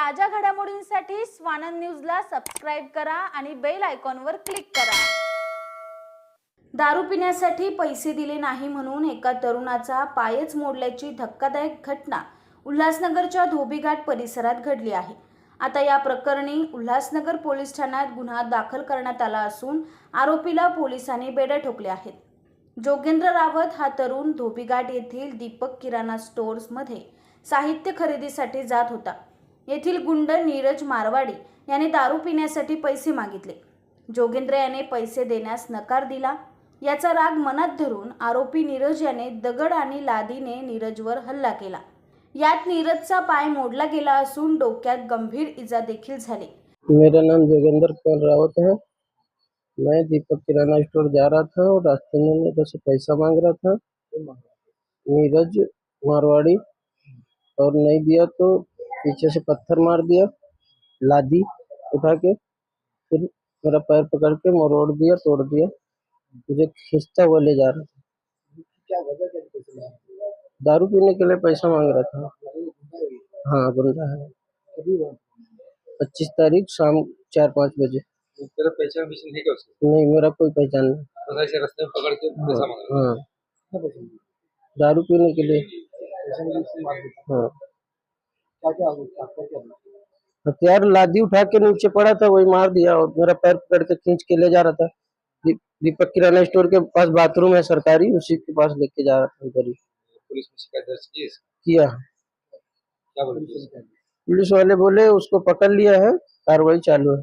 ताज्या घडामोडींसाठी स्वानंद न्यूजला सबस्क्राईब करा आणि बेल आयकॉनवर क्लिक करा. दारू पिण्यासाठी पैसे दिले नाही म्हणून एका तरुणाचा पायच मोडल्याची धक्कादायक घटना उल्हासनगरच्या धोबीघाट परिसरात घडली आहे. आता या प्रकरणी उल्हासनगर पोलीस ठाण्यात गुन्हा दाखल करण्यात आला असून आरोपीला पोलिसांनी बेड्या ठोकले आहेत. जोगेंद्र रावत हा तरुण धोबीघाट येथील दीपक किराणा स्टोअर्समध्ये साहित्य खरेदीसाठी जात होता. येथील गुंड नीरज मारवाडी याने दारू पिण्यासाठी पैसे मागितले. जोगेंद्र याने पैसे देण्यास नकार दिला. याचा राग मनात धरून आरोपी नीरज याने दगड आणि लादीने नीरजवर हल्ला केला. यात नीरजचा पाय मोडला गेला असून डोक्यात गंभीर इजा देखील झाली. मेरा नाम जोगेंद्र कौर रावत है. मैं दीपक किराना स्टोर जा रहा था और रास्ते में मेरे से पैसा मांग रहा था। नीरज मारवाड़ी और नहीं दिया तो पीछे से पत्थर मार दिया लादी उठा के फिर मेरा पैर पकड़ के मरोड़ दिया तोड़ दिया मुझे खींचता हुआ ले जा रहा था? दारू पीने के लिए पैसा मांग रहा था। हाँ गुंडा है। पच्चीस तारीख शाम चार पाँच बजे। तेरा पहचान पहचान है क्या उसकी? नहीं मेरा कोई पहचान नहीं। रास्ते में पकड़ के पैसा मांग हाँ? दारू पीने के लिए। हाँ। क्या क्या? हथियार लादी उठा के नीचे पड़ा था वही मार दिया और मेरा पैर पकड़ के खींच के ले जा रहा था। दी- दीपक किराना स्टोर के पास बाथरूम है सरकारी उसी के पास लेके जा रहा था उधर ही। पुलिस में शिकायत दर्ज की किया। क्या बोले पुलिस? पुलिस वाले बोले उसको पकड़ लिया है कार्रवाई चालू है।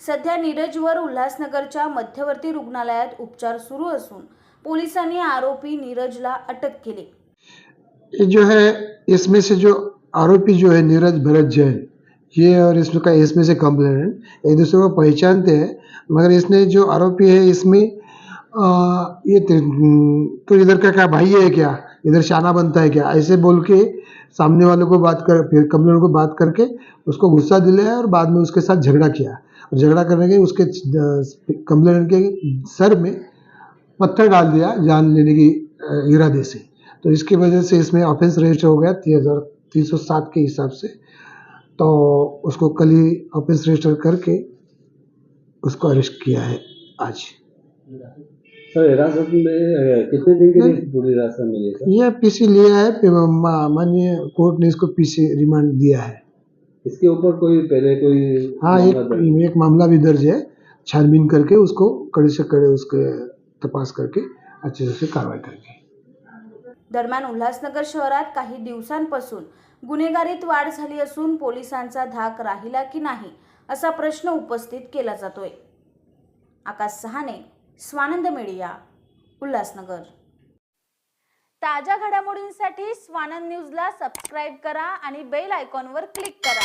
सध्या नीरजवर उल्हासनगरच्या मध्यवर्ती रुग्णालयात उपचार सुरू असून पोलिसांनी आरोपी नीरजला अटक केली. ये जो है इसमें से जो आरोपी जो है नीरज भरत जैन ये और इसमें का इसमें से कंप्लेनेंट एक दूसरे को पहचानते हैं मगर इसने जो आरोपी है इसमें आ, ये तो इधर का क्या भाई है क्या? इधर शाना बनता है क्या? ऐसे बोल के सामने वालों को बात कर फिर कंप्लेनेंट को बात करके उसको गुस्सा दिलाया और बाद में उसके साथ झगड़ा किया। और झगड़ा करने के उसके कंप्लेनेंट के सर में पत्थर डाल दिया जान लेने की इरादे से। तो इसकी वजह से इसमें ऑफेंस रजिस्टर हो गया तीन हज़ार तीन सौ सात के हिसाब से। तो उसको कल ही ऑफेंस रजिस्टर करके उसको अरेस्ट किया है आज। सर हिरासत में कितने दिन के लिए पूरी हिरासत मिली सर यह पीसी लिया है माननीय कोर्ट ने इसको पीसी रिमांड दिया है। इसके ऊपर कोई पहले कोई हाँ एक एक मामला भी दर्ज है छानबीन करके उसको कड़े से कड़े उसके तपास करके अच्छे से कार्रवाई करेंगे दरम्यान उल्हासनगर शहरात काही दिवसांपासून गुन्हेगारीत वाढ झाली असून पोलिसांचा धाक राहिला की नाही असा प्रश्न उपस्थित केला जातोय. आकाश सहाने स्वानंद मीडिया उल्हासनगर. ताज्या घडामोडींसाठी स्वानंद न्यूजला सबस्क्राईब करा आणि बेल आयकॉनवर क्लिक करा.